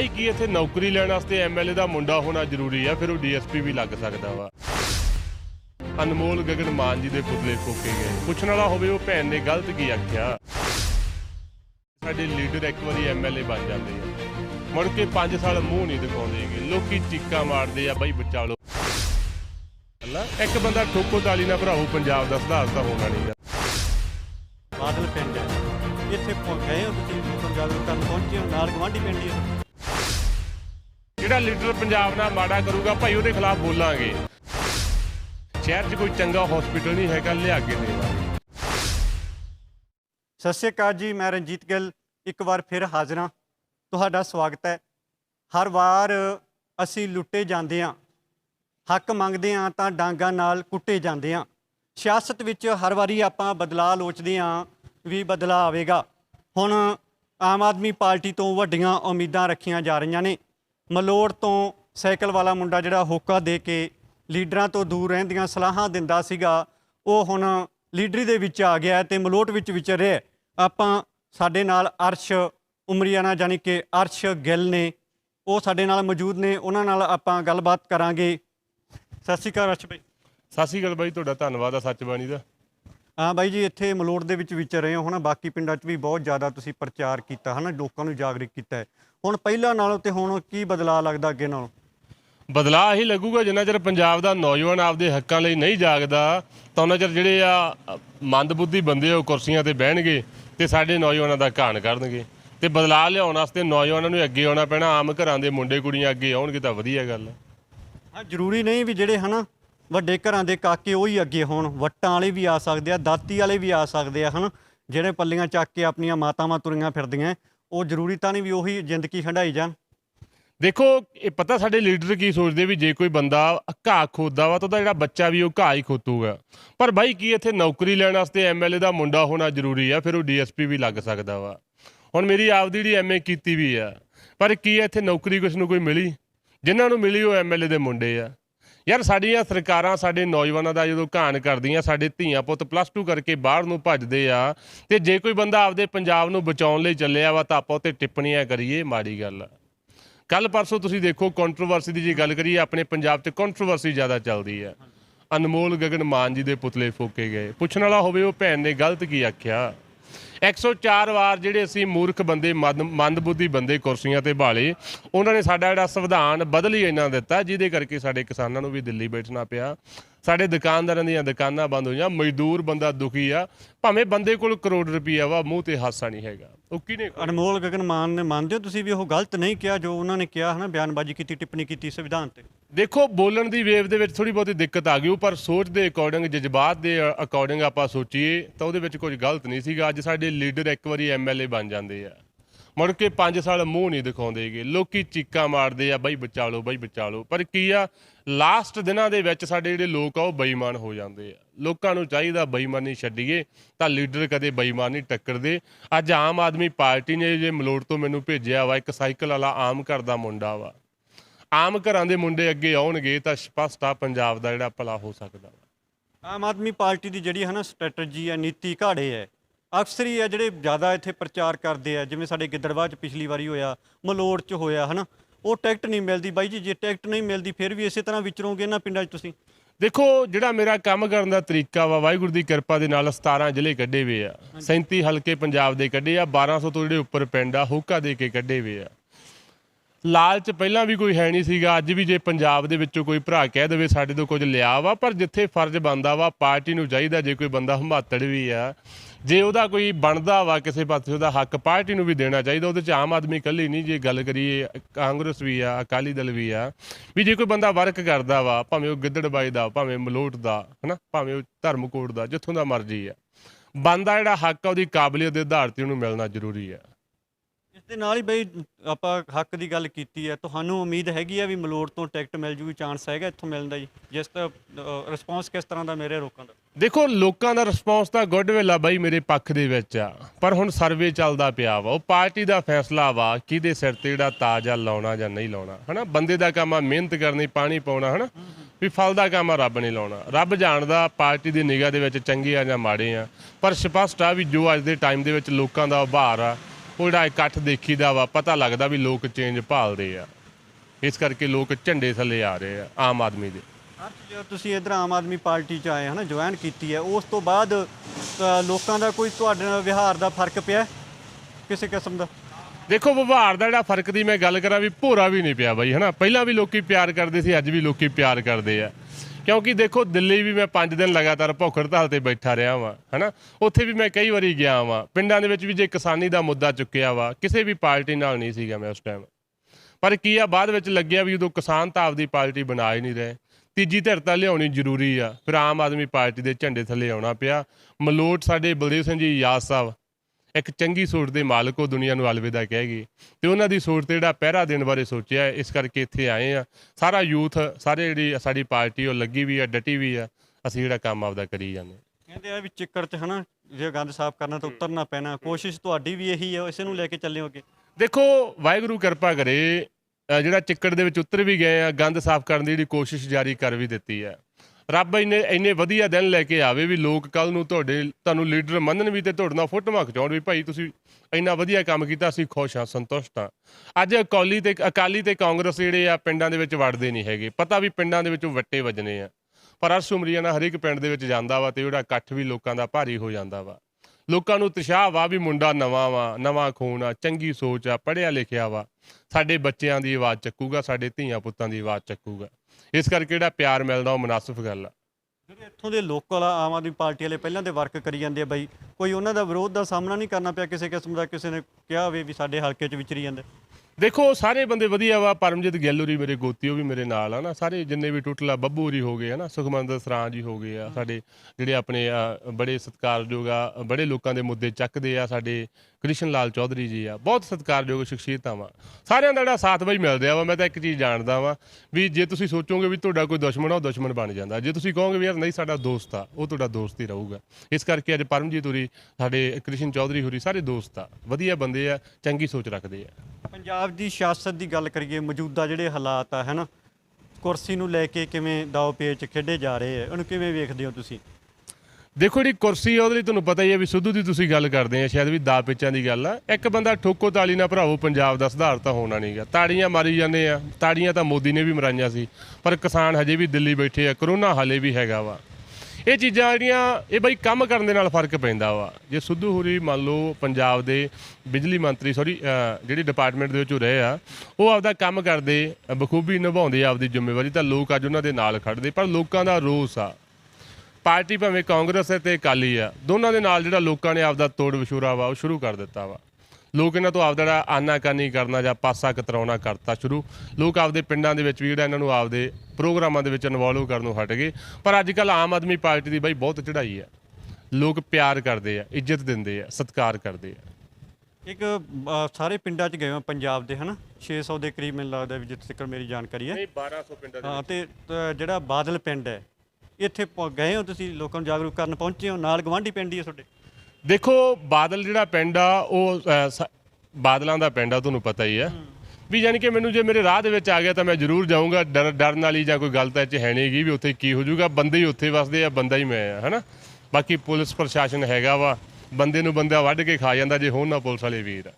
ਇਹ ਕੀ ਇੱਥੇ ਨੌਕਰੀ ਲੈਣ ਵਾਸਤੇ ਐਮਐਲਏ ਦਾ ਮੁੰਡਾ ਹੋਣਾ ਜ਼ਰੂਰੀ ਆ? ਫਿਰ ਉਹ ਡੀਐਸਪੀ ਵੀ ਲੱਗ ਸਕਦਾ ਵਾ। ਅਨਮੋਲ ਗਗਨ ਮਾਨ ਜੀ ਦੇ ਪੁਤਲੇ ਫੂਕੇ ਗਏ। ਪੁੱਛਣ ਵਾਲਾ ਹੋਵੇ ਉਹ ਭੈਣ ਨੇ ਗਲਤ ਕੀ ਆਖਿਆ? ਸਾਡੇ ਲੀਡਰ ਇੱਕ ਵਾਰੀ ਐਮਐਲਏ ਬਣ ਜਾਂਦੇ ਆ। ਮੁੜ ਕੇ 5 ਸਾਲ ਮੂੰਹ ਨਹੀਂ ਦਿਖਾਉਂਦੇਗੇ ਲੋਕੀ ਚੀਕਾਂ ਮਾਰਦੇ ਆ, ਬਾਈ ਬਚਾ ਲਓ। ਅੱਲਾ, ਇੱਕ ਬੰਦਾ ਠੋਕੋ ਤਾਲੀ ਨਾ ਭਰਾਓ, ਪੰਜਾਬ ਦਾ ਸੁਧਾਰ ਤਾਂ ਹੋਣਾ ਨਹੀਂਗਾ ਬਾਦਲ ਪਿੰਡ ਹੈ ਇੱਥੇ ਪਹੁੰਚ ਗਏ ਹੋ ਤੁਸੀਂ ਲੋਕਾਂ ਨੂੰ ਕਰਨ ਪਹੁੰਚੇ ਹੋ, ਨਾਲ ਗਵਾਂਢੀ ਪਿੰਡ ਹੀ ਜਿਹੜਾ ਲੀਡਰ ਪੰਜਾਬ ਨਾਲ ਮਾੜਾ ਕਰੂਗਾ, ਭਾਈ ਉਹਦੇ ਖਿਲਾਫ ਬੋਲਾਂਗੇ। ਸ਼ਹਿਰ 'ਚ ਕੋਈ ਚੰਗਾ ਹਸਪੀਟਲ ਨਹੀਂ ਹੈਗਾ ਲਿਆ ਕੇ ਦੇਵਾਂਗੇ ਸਤਿ ਸ਼੍ਰੀ ਅਕਾਲ ਜੀ, ਮੈਂ ਰਣਜੀਤ ਗਿੱਲ, ਇੱਕ ਵਾਰ ਫਿਰ ਹਾਜ਼ਰ ਹਾਂ। ਤੁਹਾਡਾ ਸਵਾਗਤ ਹੈ। ਹਰ ਵਾਰ ਅਸੀਂ ਲੁੱਟੇ ਜਾਂਦੇ ਹਾਂ, ਹੱਕ ਮੰਗਦੇ ਹਾਂ ਤਾਂ ਡਾਂਗਾਂ ਨਾਲ ਕੁੱਟੇ ਜਾਂਦੇ ਹਾਂ। ਸਿਆਸਤ ਵਿੱਚ ਹਰ ਵਾਰੀ ਆਪਾਂ ਬਦਲਾਅ ਲੋਚਦੇ ਹਾਂ ਵੀ ਬਦਲਾਅ ਆਵੇਗਾ। ਹੁਣ ਆਮ ਆਦਮੀ ਪਾਰਟੀ ਤੋਂ ਵੱਡੀਆਂ ਉਮੀਦਾਂ ਰੱਖੀਆਂ ਜਾ ਰਹੀਆਂ ਨੇ। ਮਲੋੜ ਤੋਂ ਸਾਈਕਲ ਵਾਲਾ ਮੁੰਡਾ ਜਿਹੜਾ ਹੋਕਾ ਦੇ ਕੇ ਲੀਡਰਾਂ ਤੋਂ ਦੂਰ ਰਹਿਣ ਦੀਆਂ ਸਲਾਹਾਂ ਦਿੰਦਾ ਸੀਗਾ ਉਹ ਹੁਣ ਲੀਡਰੀ ਦੇ ਵਿੱਚ ਆ ਗਿਆ ਤੇ ਮਲੋਟ ਵਿੱਚ ਵਿਚਰ ਰਿਹਾ। ਆਪਾਂ ਸਾਡੇ ਨਾਲ ਅਰਸ਼ ਉਮਰੀਆਣਾ ਜਾਨੀ ਕਿ ਅਰਸ਼ ਗਿੱਲ ਨੇ ਉਹ ਸਾਡੇ ਨਾਲ ਮੌਜੂਦ ਨੇ ਉਹਨਾਂ ਨਾਲ ਆਪਾਂ ਗੱਲਬਾਤ ਕਰਾਂਗੇ। ਸਤਿ ਸ਼੍ਰੀ ਅਕਾਲ ਅਰਸ਼ ਭਾਈ ਸਤਿ ਸ਼੍ਰੀ ਅਕਾਲ ਬਾਈ ਤੁਹਾਡਾ ਧੰਨਵਾਦ ਆ ਸੱਚ ਬਾਣੀ ਦਾ। ਹਾਂ ਬਾਈ ਜੀ ਇੱਥੇ ਮਲੋਟ ਦੇ ਵਿੱਚ ਵਿਚਰ ਰਹੇ ਹੋ ਹਨਾ ਬਾਕੀ ਪਿੰਡਾਂ 'ਚ ਵੀ ਬਹੁਤ ਜ਼ਿਆਦਾ ਤੁਸੀਂ ਪ੍ਰਚਾਰ ਕੀਤਾ ਹਨਾ ਲੋਕਾਂ ਨੂੰ ਜਾਗਰੂਕ ਕੀਤਾ ਹੈ। ਹੁਣ ਪਹਿਲਾਂ ਨਾਲੋਂ ਤੇ ਹੁਣ ਕੀ ਬਦਲਾਅ ਲੱਗਦਾ ਅੱਗੇ ਨਾਲੋਂ? ਬਦਲਾਅ ਹੀ ਲੱਗੂਗਾ ਜਿੰਨਾ ਚਿਰ ਪੰਜਾਬ ਦਾ ਨੌਜਵਾਨ ਆਪਦੇ ਹੱਕਾਂ ਲਈ ਨਹੀਂ ਜਾਗਦਾ ਤਾਂ ਉਹਨਾਂ ਚਿਰ ਜਿਹੜੇ ਆ ਮੰਦਬੁੱਧੀ ਬੰਦੇ ਉਹ ਕੁਰਸੀਆਂ ਤੇ ਬਹਿਣਗੇ ਤੇ ਸਾਡੇ ਨੌਜਵਾਨਾਂ ਦਾ ਘਾਣ ਕਰਨਗੇ। ਤੇ ਬਦਲਾਅ ਲਿਆਉਣ ਵਾਸਤੇ ਨੌਜਵਾਨਾਂ ਨੂੰ ਅੱਗੇ ਆਉਣਾ ਪੈਣਾ ਆਮ ਘਰਾਂ ਦੇ ਮੁੰਡੇ ਕੁੜੀਆਂ ਅੱਗੇ ਆਉਣਗੇ ਤਾਂ ਵਧੀਆ ਗੱਲ ਹੈ ਹਾਂ ਜ਼ਰੂਰੀ ਨਹੀਂ ਵੀ ਜਿਹੜੇ ਹਨਾ ਵੱਡੇ ਘਰਾਂ ਦੇ ਕਾਕੇ ਉਹ ਹੀ ਅੱਗੇ ਹੋਣ ਵੱਟਾਂ ਵਾਲੇ ਵੀ ਆ ਸਕਦੇ ਆ ਦਾਤੀ ਵਾਲੇ ਵੀ ਆ ਸਕਦੇ ਆ ਹਨਾ ਜਿਹੜੇ ਪੱਲੀਆਂ ਚੱਕ ਕੇ ਆਪਣੀਆਂ ਮਾਤਾਵਾਂ ਤੁਰੀਆਂ ਫਿਰਦੀਆਂ ਉਹ ਜ਼ਰੂਰੀ ਤਾਂ ਨਹੀਂ ਵੀ ਉਹੀ ਜ਼ਿੰਦਗੀ ਹੰਡਾਈ ਜਾਣ। ਦੇਖੋ, ਇਹ ਪਤਾ ਸਾਡੇ ਲੀਡਰ ਕੀ ਸੋਚਦੇ ਵੀ ਜੇ ਕੋਈ ਬੰਦਾ ਘਾਹ ਖੋਦਦਾ ਵਾ ਤਾਂ ਉਹਦਾ ਜਿਹੜਾ ਬੱਚਾ ਵੀ ਉਹ ਘਾਹ ਹੀ ਖੋਤੂਗਾ ਪਰ ਬਾਈ ਕੀ ਇੱਥੇ ਨੌਕਰੀ ਲੈਣ ਵਾਸਤੇ ਐਮਐਲਏ ਦਾ ਮੁੰਡਾ ਹੋਣਾ ਜ਼ਰੂਰੀ ਆ, ਫਿਰ ਉਹ ਡੀਐਸਪੀ ਵੀ ਲੱਗ ਸਕਦਾ ਵਾ। ਹੁਣ ਮੇਰੀ ਆਪਦੀ ਜਿਹੜੀ ਐਮਏ ਕੀਤੀ ਵੀ ਆ, ਪਰ ਕੀ ਇੱਥੇ ਨੌਕਰੀ ਕਿਸ ਨੂੰ ਕੋਈ ਮਿਲੀ? ਜਿਨ੍ਹਾਂ ਨੂੰ ਮਿਲੀ ਉਹ ਐਮਐਲਏ ਦੇ ਮੁੰਡੇ ਆ। ਯਾਰ ਸਾਡੀਆਂ ਸਰਕਾਰਾਂ, ਸਾਡੇ ਨੌਜਵਾਨਾਂ ਦਾ ਜਦੋਂ ਘਾਣ ਕਰਦੀਆਂ, ਸਾਡੇ ਧੀਆਂ ਪੁੱਤ ਪਲੱਸ 2 ਕਰਕੇ ਬਾਹਰ ਨੂੰ ਭੱਜਦੇ ਆ, ਤੇ ਜੇ ਕੋਈ ਬੰਦਾ ਆਪਦੇ ਪੰਜਾਬ ਨੂੰ ਬਚਾਉਣ ਲਈ ਚੱਲਿਆ ਵਾ ਤਾਂ ਆਪਾਂ ਉੱਤੇ ਟਿੱਪਣੀਆਂ ਕਰੀਏ, ਮਾੜੀ ਗੱਲ ਆ। ਕੱਲ ਪਰਸੋਂ ਤੁਸੀਂ ਦੇਖੋ ਕੰਟਰੋਵਰਸੀ ਦੀ ਜੇ ਗੱਲ ਕਰੀਏ, ਆਪਣੇ ਪੰਜਾਬ 'ਚ ਕੰਟਰੋਵਰਸੀ ਜ਼ਿਆਦਾ ਚੱਲਦੀ ਆ। ਅਨਮੋਲ ਗਗਨ ਮਾਨ ਜੀ ਦੇ ਪੁਤਲੇ ਫੂਕੇ ਗਏ। ਪੁੱਛਣ ਵਾਲਾ ਹੋਵੇ ਉਹ ਭੈਣ ਨੇ ਗਲਤ ਕੀ ਆਖਿਆ? 104 ਵਾਰ ਜਿਹੜੇ ਅਸੀਂ ਮੂਰਖ ਬੰਦੇ ਮੰਦ- ਮੰਦਬੁੱਧੀ ਬੰਦੇ, ਕੁਰਸੀਆਂ ਤੇ ਭਾਲੇ, ਉਹਨਾਂ ਨੇ ਸਾਡਾ ਜਿਹੜਾ ਸੰਵਿਧਾਨ ਬਦਲ ਹੀ ਇਹਨਾਂ ਦਿੱਤਾ, ਜਿਹਦੇ ਕਰਕੇ ਸਾਡੇ ਕਿਸਾਨਾਂ ਨੂੰ ਵੀ ਦਿੱਲੀ ਬੈਠਣਾ ਪਿਆ। ਸਾਡੇ ਦੁਕਾਨਦਾਰਾਂ ਦੀਆਂ ਦੁਕਾਨਾਂ ਬੰਦ ਹੋਈਆਂ ਮਜ਼ਦੂਰ ਬੰਦਾ ਦੁਖੀ ਆ ਭਾਵੇਂ ਬੰਦੇ ਕੋਲ ਕਰੋੜ ਰੁਪਈਆ ਵਾ ਮੂੰਹ ਤੇ ਹਾਸਾ ਨਹੀਂ ਹੈਗਾ। ਉਹ ਕਿਹਨੇ ਅਨਮੋਲ ਗਗਨ ਮਾਨ ਨੇ ਮੰਨਦੇ ਹੋ ਤੁਸੀਂ ਵੀ ਉਹ ਗਲਤ ਨਹੀਂ ਕਿਹਾ ਜੋ ਉਹਨਾਂ ਨੇ ਕਿਹਾ ਹਨਾ ਬਿਆਨਬਾਜ਼ੀ ਕੀਤੀ ਟਿੱਪਣੀ ਕੀਤੀ ਸੰਵਿਧਾਨ ਤੇ? ਦੇਖੋ ਬੋਲਣ ਦੀ ਵੇਵ ਦੇ ਵਿੱਚ ਥੋੜੀ ਬਹੁਤੀ ਦਿੱਕਤ ਆ ਗਈ ਪਰ ਸੋਚ ਦੇ ਅਕੋਰਡਿੰਗ ਜਜ਼ਬਾਤ ਦੇ ਅਕੋਰਡਿੰਗ ਆਪਾਂ ਸੋਚੀਏ ਤਾਂ ਉਹਦੇ ਵਿੱਚ ਕੁਝ ਗਲਤ ਨਹੀਂ ਸੀਗਾ। ਅੱਜ ਸਾਡੇ ਲੀਡਰ ਇੱਕ ਵਾਰੀ ਐਮਐਲਏ ਬਣ ਜਾਂਦੇ ਆ। ਮੁੜ ਕੇ 5 ਸਾਲ ਮੂੰਹ ਨਹੀਂ ਦਿਖਾਉਂਦੇਗੇ ਲੋਕੀ ਚੀਕਾਂ ਮਾਰਦੇ ਆ, ਬਾਈ ਬਚਾ ਲਓ, ਬਾਈ ਬਚਾ ਲਓ। ਪਰ ਕੀ ਆ, ਲਾਸਟ ਦਿਨਾਂ ਦੇ ਵਿੱਚ ਸਾਡੇ ਜਿਹੜੇ ਲੋਕ ਆ, ਉਹ ਬੇਈਮਾਨ ਹੋ ਜਾਂਦੇ ਆ। ਲੋਕਾਂ ਨੂੰ ਚਾਹੀਦਾ ਬੇਈਮਾਨੀ ਛੱਡੀਏ, ਤਾਂ ਲੀਡਰ ਕਦੇ ਬੇਈਮਾਨੀ ਟੱਕਰਦੇ। ਅੱਜ ਆਮ ਆਦਮੀ ਪਾਰਟੀ ਨੇ ਜੇ ਮਲੋੜ ਤੋਂ ਮੈਨੂੰ ਭੇਜਿਆ ਵਾ, ਇੱਕ ਸਾਈਕਲ ਵਾਲਾ ਆਮ ਘਰ ਦਾ ਮੁੰਡਾ ਵਾ। ਆਮ ਘਰਾਂ ਦੇ ਮੁੰਡੇ ਅੱਗੇ ਆਉਣਗੇ, ਤਾਂ ਸਪਸ਼ਟ ਆ ਪੰਜਾਬ ਦਾ ਜਿਹੜਾ ਭਲਾ ਹੋ ਸਕਦਾ ਵਾ। ਆਮ ਆਦਮੀ ਪਾਰਟੀ ਦੀ ਜਿਹੜੀ ਹੈ ਨਾ ਸਟ੍ਰੈਟਜੀ ਹੈ, ਨੀਤੀ ਘਾੜੇ ਹੈ। ਅਕਸਰ ਹੀ ਹੈ ਜਿਹੜੇ ਜ਼ਿਆਦਾ ਇੱਥੇ ਪ੍ਰਚਾਰ ਕਰਦੇ ਆ ਜਿਵੇਂ ਸਾਡੇ ਗਿੱਦੜਵਾਹ ਚ ਪਿਛਲੀ ਵਾਰੀ ਹੋਇਆ ਮਲੋੜ ਚ ਹੋਇਆ ਹਨਾ? ਉਹ ਟਿਕਟ ਨਹੀਂ ਮਿਲਦੀ। ਬਾਈ ਜੀ ਜੇ ਟਿਕਟ ਨਹੀਂ ਮਿਲਦੀ ਫਿਰ ਵੀ ਇਸੇ ਤਰ੍ਹਾਂ ਵਿਚਰੋਗੇ ਇਹਨਾਂ ਪਿੰਡਾਂ 'ਚ ਤੁਸੀਂ? ਦੇਖੋ ਜਿਹੜਾ ਮੇਰਾ ਕੰਮ ਕਰਨ ਦਾ ਤਰੀਕਾ ਵਾ ਵਾਹਿਗੁਰੂ ਦੀ ਕਿਰਪਾ ਦੇ ਨਾਲ 17 ਜ਼ਿਲ੍ਹੇ ਕੱਢੇ ਹੋਏ ਆ। 37 ਹਲਕੇ ਪੰਜਾਬ ਦੇ ਕੱਢੇ ਆ 1200 ਤੋਂ ਜਿਹੜੇ ਉੱਪਰ ਪਿੰਡ ਆ ਹੋਕਾ ਦੇ ਕੇ ਕੱਢੇ ਹੋਏ ਆ। ਲਾਲਚ ਪਹਿਲਾਂ ਵੀ ਕੋਈ ਹੈ ਨਹੀਂ ਸੀਗਾ, ਅੱਜ ਵੀ ਜੇ ਪੰਜਾਬ ਦੇ ਵਿੱਚੋਂ ਕੋਈ ਭਰਾ ਕਹਿ ਦੇਵੇ ਸਾਡੇ ਤੋਂ ਕੁਝ ਲਿਆ ਵਾ, ਪਰ ਜਿੱਥੇ ਫਰਜ਼ ਬੰਦਾ ਵਾ, ਪਾਰਟੀ ਨੂੰ ਚਾਹੀਦਾ ਜੇ ਕੋਈ ਬੰਦਾ ਹਮਾਤੜ ਵੀ ਆ। ਜੇ ਉਹਦਾ ਕੋਈ ਬਣਦਾ ਵਾ ਕਿਸੇ ਪਾਸੇ, ਉਹਦਾ ਹੱਕ ਪਾਰਟੀ ਨੂੰ ਵੀ ਦੇਣਾ ਚਾਹੀਦਾ, ਉਹਦੇ ਚ ਆਮ ਆਦਮੀ ਇਕੱਲੀ ਨਹੀਂ, ਜੇ ਗੱਲ ਕਰੀਏ ਕਾਂਗਰਸ ਵੀ ਆ, ਅਕਾਲੀ ਦਲ ਵੀ ਆ, ਵੀ ਜੇ ਕੋਈ ਬੰਦਾ ਵਰਕ ਕਰਦਾ ਵਾ, ਭਾਵੇਂ ਉਹ ਗਿੱਦੜਬਾਈ ਦਾ, ਭਾਵੇਂ ਮਲੋਟ ਦਾ, ਹਨਾ, ਭਾਵੇਂ ਉਹ ਧਰਮਕੋਟ ਦਾ, ਜਿੱਥੋਂ ਦਾ ਮਰਜ਼ੀ ਆ। ਬੰਦਾ ਜਿਹੜਾ ਹੱਕ ਆ, ਉਹਦੀ ਕਾਬਲੀਅਤ ਦੇ ਆਧਾਰ ਤੇ ਉਹਨੂੰ ਮਿਲਣਾ ਜ਼ਰੂਰੀ ਆ। ਇਸ ਨਾਲ ਹੀ ਬਈ, ਆਪਾਂ ਹੱਕ ਦੀ ਗੱਲ ਕੀਤੀ ਹੈ, ਤੁਹਾਨੂੰ ਉਮੀਦ ਹੈਗੀ ਆ ਵੀ ਮਲੋੜ ਤੋਂ ਟਿਕਟ ਮਿਲ ਜੂਗੀ, ਚਾਂਸ ਹੈਗਾ ਇੱਥੋਂ ਮਿਲਣ ਦਾ ਜੀ? ਜਿਸ ਦਾ ਰਿਸਪੌਂਸ ਕਿਸ ਤਰ੍ਹਾਂ ਦਾ ਮੇਰੇ ਲੋਕਾਂ ਦਾ? ਦੇਖੋ, ਲੋਕਾਂ ਦਾ ਰਿਸਪੌਂਸ ਤਾਂ ਗੁੱਡਵਿਲ ਆ ਬਾਈ ਮੇਰੇ ਪੱਖ ਦੇ ਵਿੱਚ ਆ। ਪਰ ਹੁਣ ਸਰਵੇ ਚੱਲਦਾ ਪਿਆ ਵਾ, ਉਹ ਪਾਰਟੀ ਦਾ ਫੈਸਲਾ ਵਾ, ਕਿਹਦੇ ਸਿਰ ਤੇ ਜਿਹੜਾ ਤਾਜ ਆ ਲਾਉਣਾ ਜਾਂ ਨਹੀਂ ਲਾਉਣਾ, ਹਨਾ? ਬੰਦੇ ਦਾ ਕੰਮ ਆ ਮਿਹਨਤ ਕਰਨੀ, ਪਾਣੀ ਪਾਉਣਾ, ਹਨਾ? ਵੀ ਫਲ ਦਾ ਕੰਮ ਆ, ਰੱਬ ਨੇ ਲਾਉਣਾ। ਰੱਬ ਜਾਣਦਾ ਪਾਰਟੀ ਦੀ ਨਿਗਾਹ ਦੇ ਵਿੱਚ ਚੰਗੇ ਆ ਜਾਂ ਮਾੜੇ ਆ, ਪਰ ਸਪਸ਼ਟ ਆ ਵੀ ਜੋ ਅੱਜ ਦੇ ਟਾਈਮ ਦੇ ਵਿੱਚ ਲੋਕਾਂ ਦਾ ਉਭਾਰ ਆ ਉਹ ਜਿਹੜਾ ਇਕੱਠ ਦੇਖੀਦਾ ਵਾ ਪਤਾ ਲੱਗਦਾ ਵੀ ਲੋਕ ਚੇਂਜ ਭਾਲਦੇ ਆ। ਇਸ ਕਰਕੇ ਲੋਕ ਝੰਡੇ ਥੱਲੇ ਆ ਰਹੇ ਆ ਆਮ ਆਦਮੀ ਦੇ। ਅਰਥ ਜਦੋਂ ਤੁਸੀਂ ਇਧਰ ਆਮ ਆਦਮੀ ਪਾਰਟੀ ਚ ਆਏ ਹਨਾ ਜੁਆਇਨ ਕੀਤੀ ਹੈ ਉਸ ਤੋਂ ਬਾਅਦ ਲੋਕਾਂ ਦਾ ਕੋਈ ਤੁਹਾਡੇ ਨਾਲ ਵਿਹਾਰ ਦਾ ਫ਼ਰਕ ਪਿਆ ਕਿਸੇ ਕਿਸਮ ਦਾ? ਦੇਖੋ ਵਿਵਹਾਰ ਦਾ ਜਿਹੜਾ ਫ਼ਰਕ ਦੀ ਮੈਂ ਗੱਲ ਕਰਾਂ ਵੀ ਭੋਰਾ ਵੀ ਨਹੀਂ ਪਿਆ ਬਾਈ ਹਨਾ। ਪਹਿਲਾਂ ਵੀ ਲੋਕੀ ਪਿਆਰ ਕਰਦੇ ਸੀ ਅੱਜ ਵੀ ਲੋਕੀ ਪਿਆਰ ਕਰਦੇ ਆ। ਕਿਉਂਕਿ ਦੇਖੋ ਦਿੱਲੀ ਵੀ ਮੈਂ 5 ਦਿਨ ਲਗਾਤਾਰ ਭੁੱਖ ਹੜਤਾਲ ਤੇ ਬੈਠਾ ਰਿਹਾ ਵਾਂ, ਹਨਾ? ਉੱਥੇ ਵੀ ਮੈਂ ਕਈ ਵਾਰੀ ਗਿਆ ਵਾਂ। ਪਿੰਡਾਂ ਦੇ ਵਿੱਚ ਵੀ ਜੇ ਕਿਸਾਨੀ ਦਾ ਮੁੱਦਾ ਚੁੱਕਿਆ ਵਾ, ਕਿਸੇ ਵੀ ਪਾਰਟੀ ਨਾਲ ਨਹੀਂ ਸੀਗਾ ਮੈਂ ਉਸ ਟਾਈਮ ਪਰ ਕੀ ਆ, ਬਾਅਦ ਵਿੱਚ ਲੱਗਿਆ ਵੀ ਉਦੋਂ ਕਿਸਾਨ ਤਾਂ ਆਪਦੀ ਪਾਰਟੀ ਬਣਾ ਹੀ ਨਹੀਂ ਰਹੇ। ਤੀਜੀ ਧਿਰ ਤਾਂ ਲਿਆਉਣੀ ਜ਼ਰੂਰੀ ਆ। ਫਿਰ ਆਮ ਆਦਮੀ ਪਾਰਟੀ ਦੇ ਝੰਡੇ ਥੱਲੇ ਆਉਣਾ ਪਿਆ। ਮਲੋਟ ਸਾਡੇ ਬਲਦੇਵ ਸਿੰਘ ਜੀ, ਯਾਦ ਸਾਹਿਬ ਇੱਕ ਚੰਗੀ ਸੋਚ ਦੇ ਮਾਲਕ ਉਹ ਦੁਨੀਆ ਨੂੰ ਅਲਵਿਦਾ ਕਹਿ ਗਏ ਤੇ ਉਹਨਾਂ ਦੀ ਸੋਚ ਤੇ ਜਿਹੜਾ ਪਹਿਰਾ ਦੇਣ ਬਾਰੇ ਸੋਚਿਆ ਇਸ ਕਰਕੇ ਇੱਥੇ ਆਏ ਆ ਸਾਰਾ ਯੂਥ ਸਾਰੇ ਜਿਹੜੀ ਸਾਡੀ ਪਾਰਟੀ ਉਹ ਲੱਗੀ ਵੀ ਆ ਡਟੀ ਵੀ ਆ। ਅਸੀਂ ਜਿਹੜਾ ਕੰਮ ਆਪਦਾ ਕਰੀ ਜਾਂਦੇ ਕਹਿੰਦੇ ਆ ਵੀ ਚਿੱਕੜ ਚ ਹਨਾ ਜੇ ਗੰਦ ਸਾਫ਼ ਕਰਨਾ ਤਾਂ ਉਤਰਨਾ ਪੈਣਾ। ਕੋਸ਼ਿਸ਼ ਤੁਹਾਡੀ ਵੀ ਇਹੀ ਹੈ ਇਸੇ ਨੂੰ ਲੈ ਕੇ ਚੱਲੇ ਹੋਗੇ ਦੇਖੋ ਵਾਹਿਗੁਰੂ ਕਿਰਪਾ ਕਰੇ ਜਿਹੜਾ ਚਿੱਕੜ ਦੇ ਵਿੱਚ ਉਤਰ ਵੀ ਗਏ ਆ ਗੰਦ ਸਾਫ਼ ਕਰਨ ਦੀ ਜਿਹੜੀ ਕੋਸ਼ਿਸ਼ ਜਾਰੀ ਕਰ ਵੀ ਦਿੱਤੀ ਹੈ ਰੱਬ ਇੰਨੇ ਇੰਨੇ ਵਧੀਆ ਦਿਨ ਲੈ ਕੇ ਆਵੇ ਵੀ ਲੋਕ ਕੱਲ ਨੂੰ ਤੁਹਾਡੇ, ਤੁਹਾਨੂੰ ਲੀਡਰ ਮੰਨਣ ਵੀ ਤੇ ਤੁਹਾਡੇ ਨਾਲ ਫੋਟੋਆਂ ਖਿਚਾਉਣ ਵੀ ਭਾਈ ਤੁਸੀਂ ਇੰਨਾ ਵਧੀਆ ਕੰਮ ਕੀਤਾ, ਅਸੀਂ ਖੁਸ਼ ਹਾਂ, ਸੰਤੁਸ਼ਟ ਹਾਂ। ਅੱਜ ਅਕਾਲੀ ਤੇ ਅਕਾਲੀ ਤੇ ਕਾਂਗਰਸ ਜਿਹੜੇ ਆ ਪਿੰਡਾਂ ਦੇ ਵਿੱਚ ਵੜਦੇ ਨਹੀਂ ਹੈਗੇ। ਪਤਾ ਵੀ ਪਿੰਡਾਂ ਦੇ ਵਿੱਚੋਂ ਵੱਟੇ ਵੱਜਣੇ ਆ। ਪਰ ਅਰਸ਼ ਉਮਰੀਆ ਨਾਲ ਹਰੇਕ ਪਿੰਡ ਦੇ ਵਿੱਚ ਜਾਂਦਾ ਵਾ ਤੇ ਜਿਹੜਾ ਇਕੱਠ ਵੀ ਲੋਕਾਂ ਦਾ ਭਾਰੀ ਹੋ ਜਾਂਦਾ ਵਾ। ਲੋਕਾਂ ਨੂੰ ਉਤਸ਼ਾਹ ਵਾ ਵੀ ਮੁੰਡਾ ਨਵਾਂ ਵਾ, ਨਵਾਂ ਖੂਨ ਆ, ਚੰਗੀ ਸੋਚ ਆ, ਪੜ੍ਹਿਆ ਲਿਖਿਆ ਵਾ। ਸਾਡੇ ਬੱਚਿਆਂ ਦੀ ਆਵਾਜ਼ ਚੱਕੂਗਾ, ਸਾਡੇ ਧੀਆਂ ਪੁੱਤਾਂ ਦੀ ਆਵਾਜ਼ ਚੱਕੂਗਾ। ਇਸ ਕਰਕੇ ਜਿਹੜਾ ਪਿਆਰ ਮਿਲਦਾ, ਉਹ ਮੁਨਾਸਿਬ ਗੱਲ ਆ। ਜਿਹੜੇ ਇੱਥੋਂ ਦੇ ਲੋਕਲ ਆਮ ਆਦਮੀ ਪਾਰਟੀ ਵਾਲੇ ਪਹਿਲਾਂ ਦੇ ਵਰਕ ਕਰੀ ਜਾਂਦੇ ਆ ਬਾਈ। ਕੋਈ ਉਹਨਾਂ ਦਾ ਵਿਰੋਧ ਦਾ ਸਾਹਮਣਾ ਨਹੀਂ ਕਰਨਾ ਪਿਆ ਕਿਸੇ ਕਿਸਮ ਦਾ, ਕਿਸੇ ਨੇ ਕਿਹਾ ਹੋਵੇ ਵੀ ਸਾਡੇ ਹਲਕੇ 'ਚ ਵਿਚਰੀ ਜਾਂਦੇ। ਦੇਖੋ ਸਾਰੇ ਬੰਦੇ ਵਧੀਆ ਵਾ ਪਰਮਜੀਤ ਗਿੱਲ ਮੇਰੇ ਗੋਤੀ ਉਹ ਵੀ ਮੇਰੇ ਨਾਲ ਆ ਨਾ। ਸਾਰੇ ਜਿੰਨੇ ਵੀ ਟੁੱਟਲਾ ਬੱਬੂ ਹੋਰੀ ਹੋ ਗਏ ਆ ਨਾ ਸੁਖਮੰਦਰ ਸਰਾਂ ਜੀ ਹੋ ਗਏ ਆ। ਸਾਡੇ ਜਿਹੜੇ ਆਪਣੇ ਅ, ਬੜੇ ਸਤਿਕਾਰਯੋਗ ਆ ਬੜੇ ਲੋਕਾਂ ਦੇ ਮੁੱਦੇ ਚੱਕਦੇ ਆ ਸਾਡੇ ਕ੍ਰਿਸ਼ਨ ਲਾਲ ਚੌਧਰੀ ਜੀ ਆ। ਬਹੁਤ ਸਤਿਕਾਰਯੋਗ ਸ਼ਖਸੀਅਤਾਂ ਵਾ। ਸਾਰਿਆਂ ਦਾ ਜਿਹੜਾ ਸਾਥ ਬਈ ਮਿਲਦੇ ਆ ਵਾ ਮੈਂ ਤਾਂ ਇੱਕ ਚੀਜ਼ ਜਾਣਦਾ ਵਾ ਵੀ ਜੇ ਤੁਸੀਂ ਸੋਚੋਗੇ ਵੀ ਤੁਹਾਡਾ ਕੋਈ ਦੁਸ਼ਮਣ ਆ ਉਹ ਦੁਸ਼ਮਣ ਬਣ ਜਾਂਦਾ। ਜੇ ਤੁਸੀਂ ਕਹੋਗੇ ਵੀ ਯਾਰ ਨਹੀਂ ਸਾਡਾ ਦੋਸਤ ਆ ਉਹ ਤੁਹਾਡਾ ਦੋਸਤ ਹੀ ਰਹੂਗਾ। ਇਸ ਕਰਕੇ ਅੱਜ ਪਰਮਜੀਤ ਹੋਰੀ ਸਾਡੇ ਕ੍ਰਿਸ਼ਨ ਚੌਧਰੀ ਹੋਰੀ ਸਾਰੇ ਦੋਸਤ ਆ। ਵਧੀਆ ਬੰਦੇ ਆ ਚੰਗੀ ਸੋਚ ਰੱਖਦੇ ਆ। ਪੰਜਾਬ ਦੀ ਸਿਆਸਤ ਦੀ ਗੱਲ ਕਰੀਏ, ਮੌਜੂਦਾ ਜਿਹੜੇ ਹਾਲਾਤ ਆ, ਹੈਨਾ, ਕੁਰਸੀ ਨੂੰ ਲੈ ਕੇ ਕਿਵੇਂ ਦਾਅ ਪੇਚ ਖੇਡੇ ਜਾ ਰਹੇ ਆ, ਉਹਨੂੰ ਕਿਵੇਂ ਵੇਖਦੇ ਹੋ ਤੁਸੀਂ? ਦੇਖੋ ਜੀ, ਕੁਰਸੀ ਉਹਦੇ ਲਈ ਤੁਹਾਨੂੰ ਪਤਾ ਹੀ ਹੈ ਵੀ ਸਿੱਧੂ ਦੀ ਤੁਸੀਂ ਗੱਲ ਕਰਦੇ ਆ, ਸ਼ਾਇਦ ਵੀ ਦਾ ਪਿੱਚਾਂ ਦੀ ਗੱਲ ਆ। ਇੱਕ ਬੰਦਾ ਠੋਕੋ ਤਾਲੀ ਨਾਲ, ਭਰਾਵੋ, ਪੰਜਾਬ ਦਾ ਸੁਧਾਰ ਤਾਂ ਹੋਣਾ ਨਹੀਂਗਾ ਤਾੜੀਆਂ ਮਾਰੀ ਜਾਂਦੇ ਆ, ਤਾੜੀਆਂ ਤਾਂ ਮੋਦੀ ਨੇ ਵੀ ਮਰਾਈਆਂ ਸੀ, ਪਰ ਕਿਸਾਨ ਹਜੇ ਵੀ ਦਿੱਲੀ ਬੈਠੇ ਆ, ਕਰੋਨਾ ਹਾਲੇ ਵੀ ਹੈਗਾ ਵਾ। ਇਹ ਚੀਜ਼ਾਂ ਜਿਹੜੀਆਂ, ਇਹ ਬਈ ਕੰਮ ਕਰਨ ਦੇ ਨਾਲ ਫ਼ਰਕ ਪੈਂਦਾ ਵਾ। ਜੇ ਸਿੱਧੂ ਹੋਰੀ ਮੰਨ ਲਓ ਪੰਜਾਬ ਦੇ ਬਿਜਲੀ ਮੰਤਰੀ ਸੌਰੀ ਜਿਹੜੀ ਡਿਪਾਰਟਮੈਂਟ ਦੇ ਵਿੱਚੋਂ ਰਹੇ ਆ, ਉਹ ਆਪਦਾ ਕੰਮ ਕਰਦੇ, ਬਖੂਬੀ ਨਿਭਾਉਂਦੇ ਆਪਦੀ ਜ਼ਿੰਮੇਵਾਰੀ, ਤਾਂ ਲੋਕ ਅੱਜ ਉਹਨਾਂ ਦੇ ਨਾਲ ਖੜਦੇ ਪਰ ਲੋਕਾਂ ਦਾ ਰੋਸ ਆ। ਪਾਰਟੀ ਭਾਵੇਂ ਕਾਂਗਰਸ ਹੈ ਤੇ ਅਕਾਲੀ ਆ, ਦੋਨਾਂ ਦੇ ਨਾਲ ਜਿਹੜਾ ਲੋਕਾਂ ਨੇ ਆਪਦਾ ਤੋੜ ਵਿਛੋੜਾ ਵਾ, ਉਹ ਸ਼ੁਰੂ ਕਰ ਦਿੱਤਾ ਵਾ। ਲੋਕ ਇਹਨਾਂ ਤੋਂ ਆਪਦਾ ਜਿਹੜਾ ਆਨਾਕਾਨੀ ਕਰਨਾ ਜਾਂ ਪਾਸਾ ਕਤਰਾਉਣਾ ਕਰਤਾ ਸ਼ੁਰੂ। ਲੋਕ ਆਪਦੇ ਪਿੰਡਾਂ ਦੇ ਵਿੱਚ ਵੀ ਜਿਹੜਾ ਇਹਨਾਂ ਨੂੰ ਆਪਦੇ ਪ੍ਰੋਗਰਾਮਾਂ ਦੇ ਵਿੱਚ ਇਨਵੋਲਵ ਕਰਨੋਂ ਹਟ ਗਏ। ਪਰ ਅੱਜ ਕੱਲ ਆਮ ਆਦਮੀ ਪਾਰਟੀ ਦੀ ਬਾਈ ਬਹੁਤ ਚੜ੍ਹਾਈ ਆ ਲੋਕ ਪਿਆਰ ਕਰਦੇ ਆ ਇੱਜ਼ਤ ਦਿੰਦੇ ਆ ਸਤਿਕਾਰ ਕਰਦੇ ਆ। ਇੱਕ ਅ, ਸਾਰੇ ਪਿੰਡਾਂ 'ਚ ਗਏ ਹੋ ਪੰਜਾਬ ਦੇ ਹਨਾ? 600 ਦੇ ਕਰੀਬ ਮੈਨੂੰ ਲੱਗਦਾ ਵੀ ਜਿੱਥੇ ਤੱਕ ਮੇਰੀ ਜਾਣਕਾਰੀ ਹੈ। ਨਹੀਂ 1200 ਪਿੰਡਾਂ ਹਾਂ ਤੇ ਅ, ਜਿਹੜਾ ਬਾਦਲ ਪਿੰਡ ਹੈ ਇੱਥੇ ਪ- ਗਏ ਹੋ ਤੁਸੀਂ? ਲੋਕਾਂ ਨੂੰ ਜਾਗਰੂਕ ਕਰਨ ਪਹੁੰਚੇ ਹੋ? ਨਾਲ ਗਵਾਂਢੀ ਪਿੰਡ ਹੀ ਹੈ ਤੁਹਾਡੇ? ਦੇਖੋ ਬਾਦਲ ਜਿਹੜਾ ਪਿੰਡ ਆ ਉਹ ਅ, ਬਾਦਲਾਂ ਦਾ ਪਿੰਡ ਆ ਤੁਹਾਨੂੰ ਪਤਾ ਹੀ ਆ ਵੀ ਯਾਨੀ ਕਿ ਮੈਨੂੰ ਜੇ ਮੇਰੇ ਰਾਹ ਦੇ ਵਿੱਚ ਆ ਗਿਆ ਤਾਂ ਮੈਂ ਜ਼ਰੂਰ ਜਾਊਂਗਾ। ਡਰ ਡਰਨ ਵਾਲੀ ਜਾਂ ਕੋਈ ਗੱਲ ਤਾਂ ਇਹ ਚ ਹੈ ਨਹੀਂਗੀ ਵੀ ਉੱਥੇ ਕੀ ਹੋ ਜਾਊਗਾ। ਬੰਦੇ ਹੀ ਉੱਥੇ ਵਸਦੇ ਆ ਬੰਦਾ ਹੀ ਮੈਂ ਆ ਹਨਾ? ਬਾਕੀ ਪੁਲਿਸ ਪ੍ਰਸ਼ਾਸਨ ਹੈਗਾ ਵਾ। ਬੰਦੇ ਨੂੰ ਬੰਦਾ ਵੱਢ ਕੇ ਖਾ ਜਾਂਦਾ ਜੇ ਹੋਣ ਨਾ ਪੁਲਿਸ ਵਾਲੇ ਵੀਰ।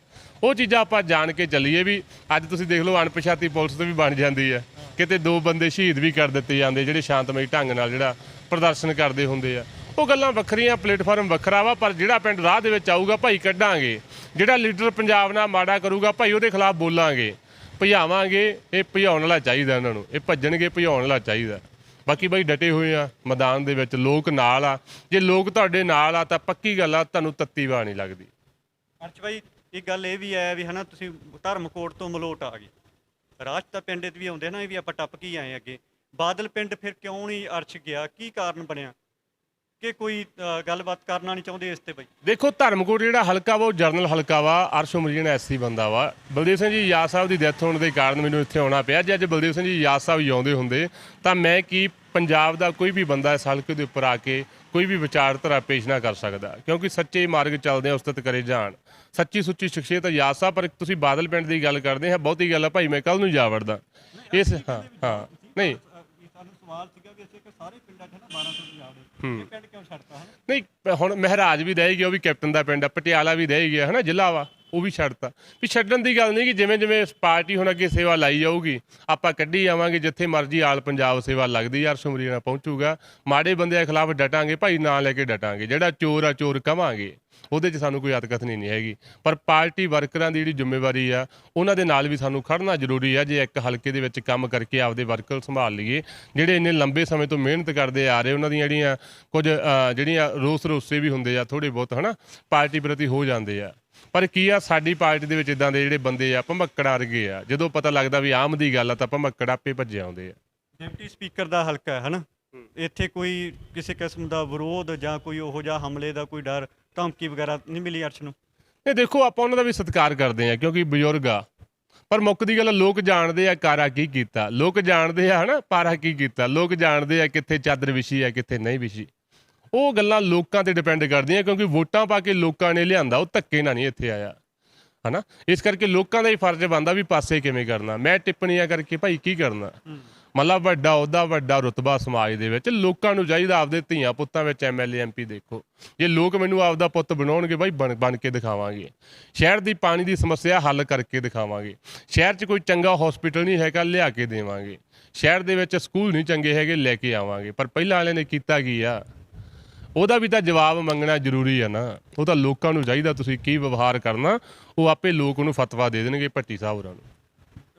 ਉਹ ਚੀਜ਼ਾਂ ਆਪਾਂ ਜਾਣ ਕੇ ਚੱਲੀਏ ਵੀ ਅੱਜ ਤੁਸੀਂ ਦੇਖ ਲਓ ਅਣਪਛਾਤੀ ਪੁਲਿਸ ਤੇ ਵੀ ਬਣ ਜਾਂਦੀ ਆ ਕਿਤੇ ਦੋ ਬੰਦੇ ਸ਼ਹੀਦ ਵੀ ਕਰ ਦਿੱਤੇ ਜਾਂਦੇ ਜਿਹੜੇ ਸ਼ਾਂਤਮਈ ਢੰਗ ਨਾਲ ਜਿਹੜਾ ਪ੍ਰਦਰਸ਼ਨ ਕਰਦੇ ਹੁੰਦੇ ਆ। ਉਹ ਗੱਲਾਂ ਵੱਖਰੀਆਂ, ਪਲੇਟਫਾਰਮ ਵੱਖਰਾ ਵਾ, ਪਰ ਜਿਹੜਾ ਪਿੰਡ ਰਾਹ ਦੇ ਵਿੱਚ ਆਊਗਾ, ਭਾਈ ਕੱਢਾਂਗੇ। ਜਿਹੜਾ ਲੀਡਰ ਪੰਜਾਬ ਨਾਲ ਮਾੜਾ ਕਰੂਗਾ, ਭਾਈ ਉਹਦੇ ਖਿਲਾਫ ਬੋਲਾਂਗੇ। ਭਜਾਵਾਂਗੇ, ਇਹ ਭਜਾਉਣ ਵਾਲਾ ਚਾਹੀਦਾ ਇਹਨਾਂ ਨੂੰ। ਇਹ ਭੱਜਣਗੇ, ਭਜਾਉਣ ਵਾਲਾ ਚਾਹੀਦਾ। ਬਾਕੀ ਬਾਈ ਡਟੇ ਹੋਏ ਆ, ਮੈਦਾਨ ਦੇ ਵਿੱਚ ਲੋਕ ਨਾਲ ਆ। ਜੇ ਲੋਕ ਤੁਹਾਡੇ ਨਾਲ ਆ, ਤਾਂ ਪੱਕੀ ਗੱਲ ਆ, ਤੁਹਾਨੂੰ ਤੱਤੀ ਵਾ ਨਹੀਂ ਲੱਗਦੀ। ਅਰਸ਼ ਬਾਈ ਇੱਕ ਗੱਲ ਇਹ ਵੀ ਹੈ ਵੀ ਹਨਾ, ਤੁਸੀਂ ਧਰਮਕੋਟ ਤੋਂ ਮਲੋਟ ਆ ਗਏ। ਰਾਜ ਤਾਂ ਪਿੰਡ ਦੇ ਵੀ ਆਉਂਦੇ ਨਾ, ਇਹ ਵੀ ਆਪਾਂ ਟੱਪ ਕੇ ਆਏ ਅੱਗੇ। ਬਾਦਲ ਪਿੰਡ ਫਿਰ ਕਿਉਂ ਨਹੀਂ ਅਰਸ਼ ਗਿਆ? ਕੀ ਕਾਰਨ ਬਣਿਆ? ਕਿ ਕੋਈ ਗੱਲਬਾਤ ਕਰਨਾ ਨਹੀਂ ਚਾਹੁੰਦੇ ਇਸ ਤੇ ਬਾਈ। ਦੇਖੋ, ਧਰਮਕੋਟ ਜਿਹੜਾ ਹਲਕਾ ਵਾ, ਉਹ ਜਰਨਲ ਹਲਕਾ ਵਾ। ਅਰਸ਼ ਉਮਰੀਨ ਐਸਸੀ ਬੰਦਾ ਵਾ। ਬਲਦੇਵ ਸਿੰਘ ਜੀ, ਯਾਦ ਸਾਹਿਬ ਦੀ ਡੈਥ ਹੋਣ ਦੇ ਕਾਰਨ ਮੈਨੂੰ ਇੱਥੇ ਆਉਣਾ ਪਿਆ। ਜੇ ਅੱਜ ਬਲਦੇਵ ਸਿੰਘ ਜੀ ਯਾਦ ਸਾਹਿਬ ਜਿਉਂਦੇ ਹੁੰਦੇ, ਤਾਂ ਮੈਂ ਕੀ ਪੰਜਾਬ ਦਾ ਕੋਈ ਵੀ ਬੰਦਾ ਇਸ ਹਲਕੇ ਦੇ ਉੱਪਰ ਆ ਕੇ ਕੋਈ ਵੀ ਵਿਚਾਰਧਾਰਾ ਪੇਸ਼ ਨਾ ਕਰ ਸਕਦਾ। ਕਿਉਂਕਿ ਸੱਚੇ ਮਾਰਗ ਚੱਲਦੇ ਆ ਉਸਤਤ ਕਰੇ ਜਾਣ। ਸੱਚੀ ਸੁੱਚੀ ਸ਼ਖਸੀਅਤ ਯਾਦ ਸਾਹਿਬ, ਪਰ ਤੁਸੀਂ ਬਾਦਲ ਪਿੰਡ ਦੀ ਗੱਲ ਕਰਦੇ ਆ, ਬਹੁਤੀ ਗੱਲ ਆ, ਭਾਈ ਮੈਂ ਕੱਲ ਨੂੰ ਜਾ ਵੜਦਾ। ਇਸ, ਹਾਂ ਹਾਂ। ਨਹੀਂ ਸਾਨੂੰ ਸਵਾਲ ਸੀਗਾ ਵੀ ਅਸੀਂ ਕਿ ਸਾਰੇ ਪਿੰਡਾਂ 'ਚ ਨਾ 1200 ਜਾਵੜੇ ਇਹ ਪਿੰਡ ਕਿਉਂ ਛੱਡਤਾ ਹਨਾ? ਨਹੀਂ ਹੁਣ ਮਹਾਰਾਜ ਵੀ ਰਹਿ ਗਿਆ ਉਹ ਵੀ ਕੈਪਟਨ ਦਾ ਪਿੰਡ ਆ ਪਟਿਆਲਾ ਵੀ ਰਹਿ ਗਿਆ ਹਨਾ ਜ਼ਿਲ੍ਹਾ ਵਾ। ਉਹ ਵੀ ਛੱਡਤਾ। ਵੀ ਛੱਡਣ ਦੀ ਗੱਲ ਨਹੀਂ ਕਿ ਜਿਵੇਂ ਜਿਵੇਂ ਪਾਰਟੀ ਹੁਣ ਅੱਗੇ ਸੇਵਾ ਲਾਈ ਜਾਊਗੀ, ਆਪਾਂ ਕੱਢੀ ਜਾਵਾਂਗੇ ਜਿੱਥੇ ਮਰਜ਼ੀ ਆਲ ਪੰਜਾਬ ਸੇਵਾ ਲੱਗਦੀ, ਯਾਰ ਸ਼ੁਮਰੀ ਪਹੁੰਚੂਗਾ। ਮਾੜੇ ਬੰਦਿਆਂ ਖਿਲਾਫ ਡਟਾਂਗੇ, ਭਾਈ ਨਾਂ ਲੈ ਕੇ ਡਟਾਂਗੇ, ਜਿਹੜਾ ਚੋਰ ਆ ਚੋਰ ਕਵਾਂਗੇ, ਉਹਦੇ 'ਚ ਸਾਨੂੰ ਕੋਈ ਅਤਕਥ ਨਹੀਂ ਹੈਗੀ। ਪਰ ਪਾਰਟੀ ਵਰਕਰਾਂ ਦੀ ਜਿਹੜੀ ਜ਼ਿੰਮੇਵਾਰੀ ਆ, ਉਹਨਾਂ ਦੇ ਨਾਲ ਵੀ ਸਾਨੂੰ ਖੜਨਾ ਜ਼ਰੂਰੀ ਆ, ਜੇ ਇੱਕ ਹਲਕੇ ਦੇ ਵਿੱਚ ਕੰਮ ਕਰਕੇ ਆਪਦੇ ਵਰਕਰ ਸੰਭਾਲ ਲਈਏ, ਜਿਹੜੇ ਇੰਨੇ ਲੰਬੇ ਸਮੇਂ ਤੋਂ ਮਿਹਨਤ ਕਰਦੇ ਆ ਰਹੇ, ਉਹਨਾਂ ਦੀਆਂ ਜਿਹੜੀਆਂ ਕੁਝ ਜਿਹੜੀਆਂ ਰੋਸ ਰੋਸੇ ਵੀ ਹੁੰਦੇ ਆ ਥੋੜੇ ਬਹੁਤ, ਹਨਾ, ਪਾਰਟੀ ਪ੍ਰਤੀ ਹੋ ਜਾਂਦੇ ਆ। ਪਰ ਕੀ ਆ ਸਾਡੀ ਪਾਰਟੀ ਦੇ ਵਿੱਚ ਇਦਾਂ ਦੇ ਜਿਹੜੇ ਬੰਦੇ ਆ ਭਮੱਕੜ ਵਰਗੇ ਆ। ਜਦੋਂ ਪਤਾ ਲੱਗਦਾ ਵੀ ਆਮ ਦੀ ਗੱਲ ਆ ਤਾਂ ਭਮੱਕੜ ਆਪੇ ਭੱਜੇ ਆਉਂਦੇ ਆ। ਡਿਪਟੀ ਸਪੀਕਰ ਦਾ ਹਲਕਾ ਹੈ ਹਨਾ? ਇੱਥੇ ਕੋਈ ਕਿਸੇ ਕਿਸਮ ਦਾ ਵਿਰੋਧ ਜਾਂ ਕੋਈ ਉਹੋ ਜਿਹਾ ਹਮਲੇ ਦਾ ਕੋਈ ਡਰ ਧਮਕੀ ਵਗੈਰਾ ਨਹੀਂ ਮਿਲੀ ਅਰਸ਼ ਨੂੰ? ਇਹ ਦੇਖੋ ਆਪਾਂ ਉਹਨਾਂ ਦਾ ਵੀ ਸਤਿਕਾਰ ਕਰਦੇ ਆ ਕਿਉਂਕਿ ਬਜ਼ੁਰਗ ਆ। ਪਰ ਮੁੱਖ ਦੀ ਗੱਲ ਲੋਕ ਜਾਣਦੇ ਆ ਕਾਰਾ ਕੀ ਕੀਤਾ। ਲੋਕ ਜਾਣਦੇ ਆ ਹਨਾ ਪਾਰਾ ਕੀ ਕੀਤਾ। ਲੋਕ ਜਾਣਦੇ ਆ ਕਿੱਥੇ ਚਾਦਰ ਵਿਛੀ ਆ ਕਿੱਥੇ ਨਹੀਂ ਵਿਛੀ। ਉਹ ਗੱਲਾਂ ਲੋਕਾਂ ਤੇ ਡਿਪੈਂਡ ਕਰਦੀਆਂ ਕਿਉਂਕਿ ਵੋਟਾਂ ਪਾ ਕੇ ਲੋਕਾਂ ਨੇ ਲਿਆਂਦਾ ਉਹ ਧੱਕੇ ਨਾਲ ਨਹੀਂ ਇੱਥੇ ਆਇਆ। ਹਨਾ? ਇਸ ਕਰਕੇ ਲੋਕਾਂ ਦਾ ਹੀ ਫਰਜ਼ ਬਣਦਾ ਵੀ ਪਾਸੇ ਕਿਵੇਂ ਕਰਨਾ। ਮੈਂ ਟਿੱਪਣੀਆਂ ਕਰਕੇ ਭਾਈ ਕੀ ਕਰਨਾ? ਮਤਲਬ ਵੱਡਾ ਉਹਦਾ ਵੱਡਾ ਰੁਤਬਾ ਸਮਾਜ ਦੇ ਵਿੱਚ ਲੋਕਾਂ ਨੂੰ ਚਾਹੀਦਾ ਆਪਦੇ ਧੀਆਂ ਪੁੱਤਾਂ ਵਿੱਚ ਐਮਐਲਏ ਐਮਪੀ ਦੇਖੋ। ਜੇ ਲੋਕ ਮੈਨੂੰ ਆਪਦਾ ਪੁੱਤ ਬਣਾਉਣਗੇ ਬਾਈ ਬਣ ਬਣ ਕੇ ਦਿਖਾਵਾਂਗੇ। ਸ਼ਹਿਰ ਦੀ ਪਾਣੀ ਦੀ ਸਮੱਸਿਆ ਹੱਲ ਕਰਕੇ ਦਿਖਾਵਾਂਗੇ। ਸ਼ਹਿਰ 'ਚ ਕੋਈ ਚੰਗਾ ਹਸਪੀਟਲ ਨਹੀਂ ਹੈਗਾ ਲਿਆ ਕੇ ਦੇਵਾਂਗੇ। ਸ਼ਹਿਰ ਦੇ ਵਿੱਚ ਸਕੂਲ ਨਹੀਂ ਚੰਗੇ ਹੈਗੇ ਲੈ ਕੇ ਆਵਾਂਗੇ। ਪਰ ਪਹਿਲਾਂ ਵਾਲਿਆਂ ਨੇ ਕੀਤਾ ਕੀ ਆ? ਉਹਦਾ ਵੀ ਤਾਂ ਜਵਾਬ ਮੰਗਣਾ ਜ਼ਰੂਰੀ ਆ ਨਾ। ਉਹ ਤਾਂ ਲੋਕਾਂ ਨੂੰ ਚਾਹੀਦਾ ਤੁਸੀਂ ਕੀ ਵਿਵਹਾਰ ਕਰਨਾ, ਉਹ ਆਪੇ ਲੋਕ ਉਹਨੂੰ ਫਤਵਾ ਦੇ ਦੇਣਗੇ ਭੱਟੀ ਸਾਹਿਬ ਹੋਰਾਂ ਨੂੰ।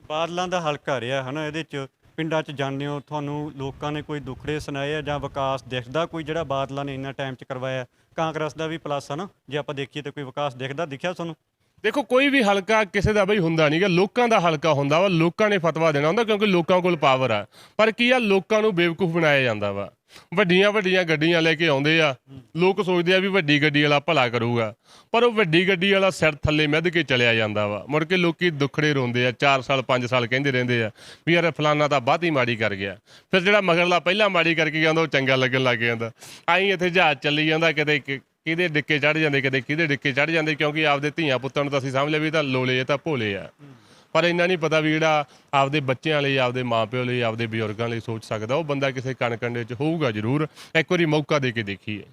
ਬਾਦਲਾਂ ਦਾ ਹਲਕਾ ਰਿਹਾ ਹਨਾ, ਇਹਦੇ ਚ ਪਿੰਡਾਂ ਚ ਜਾਂਦੇ ਹੋ, ਤੁਹਾਨੂੰ ਲੋਕਾਂ ਨੇ ਕੋਈ ਦੁੱਖੜੇ ਸੁਣਾਏ ਆ ਜਾਂ ਵਿਕਾਸ ਦਿਖਦਾ ਕੋਈ ਜਿਹੜਾ ਬਾਦਲਾਂ ਨੇ ਇੰਨਾ ਟਾਈਮ ਚ ਕਰਵਾਇਆ? ਕਾਂਗਰਸ ਦਾ ਵੀ ਪਲੱਸ ਆ ਨਾ, ਜੇ ਆਪਾਂ ਦੇਖੀਏ ਤਾਂ ਕੋਈ ਵਿਕਾਸ ਦਿਖਦਾ, ਦਿਖਿਆ ਤੁਹਾਨੂੰ? ਦੇਖੋ, ਕੋਈ ਵੀ ਹਲਕਾ ਕਿਸੇ ਦਾ ਬਈ ਹੁੰਦਾ ਨਹੀਂਗਾ ਲੋਕਾਂ ਦਾ ਹਲਕਾ ਹੁੰਦਾ ਵਾ, ਲੋਕਾਂ ਨੇ ਫਤਵਾ ਦੇਣਾ ਹੁੰਦਾ ਕਿਉਂਕਿ ਲੋਕਾਂ ਕੋਲ ਪਾਵਰ ਆ। ਪਰ ਕੀ ਆ, ਲੋਕਾਂ ਨੂੰ ਬੇਵਕੂਫ ਬਣਾਇਆ ਜਾਂਦਾ ਵਾ। ਵੱਡੀਆਂ ਵੱਡੀਆਂ ਗੱਡੀਆਂ ਲੈ ਕੇ ਆਉਂਦੇ ਆ, ਲੋਕ ਸੋਚਦੇ ਆ ਵੀ ਵੱਡੀ ਗੱਡੀ ਵਾਲਾ ਭਲਾ ਕਰੂਗਾ। ਪਰ ਉਹ ਵੱਡੀ ਗੱਡੀ ਵਾਲਾ ਸਿਰ ਥੱਲੇ ਮਿੱਧ ਕੇ ਚਲਿਆ ਜਾਂਦਾ ਵਾ। ਮੁੜ ਕੇ ਲੋਕੀ ਦੁੱਖੜੇ ਰੋਂਦੇ ਆ 4 ਸਾਲ 5 ਸਾਲ ਕਹਿੰਦੇ ਰਹਿੰਦੇ ਆ ਵੀ ਯਾਰ ਫਲਾਨਾ ਤਾਂ ਬਾਤ ਹੀ ਮਾੜੀ ਕਰ ਗਿਆ। ਫਿਰ ਜਿਹੜਾ ਮਗਰਲਾ ਪਹਿਲਾਂ ਮਾੜੀ ਕਰਕੇ ਜਾਂਦਾ ਉਹ ਚੰਗਾ ਲੱਗਣ ਲੱਗ ਜਾਂਦਾ। ਆਈ ਇੱਥੇ ਜਹਾਜ਼ ਚੱਲੀ ਜਾਂਦਾ, ਕਿਤੇ ਕਿ- ਕਿਹਦੇ ਡਿੱਕੇ ਚੜ ਜਾਂਦੇ ਕਦੇ ਕਿਹਦੇ ਡਿੱਕੇ ਚੜ ਜਾਂਦੇ, ਕਿਉਂਕਿ ਆਪਦੇ ਧੀਆਂ ਪੁੱਤਾਂ ਨੂੰ ਤਾਂ ਅਸੀਂ ਸਮਝ ਲਿਆ ਵੀ ਇਹ ਤਾਂ ਲੋਲੇ ਇਹ ਤਾਂ ਭੋਲੇ ਆ। ਪਰ ਇੰਨਾ ਨਹੀਂ ਪਤਾ ਵੀ ਜਿਹੜਾ ਆਪਦੇ ਬੱਚਿਆਂ ਲਈ, ਆਪਦੇ ਮਾਪਿਓ ਲਈ, ਆਪਦੇ ਬਜ਼ੁਰਗਾਂ ਲਈ ਸੋਚ ਸਕਦਾ, ਉਹ ਬੰਦਾ ਕਿਸੇ ਕਣਕੰਡੇ 'ਚ ਹੋਊਗਾ ਜ਼ਰੂਰ। ਇੱਕ ਵਾਰੀ ਮੌਕਾ ਦੇ ਕੇ ਦੇਖੀਏ।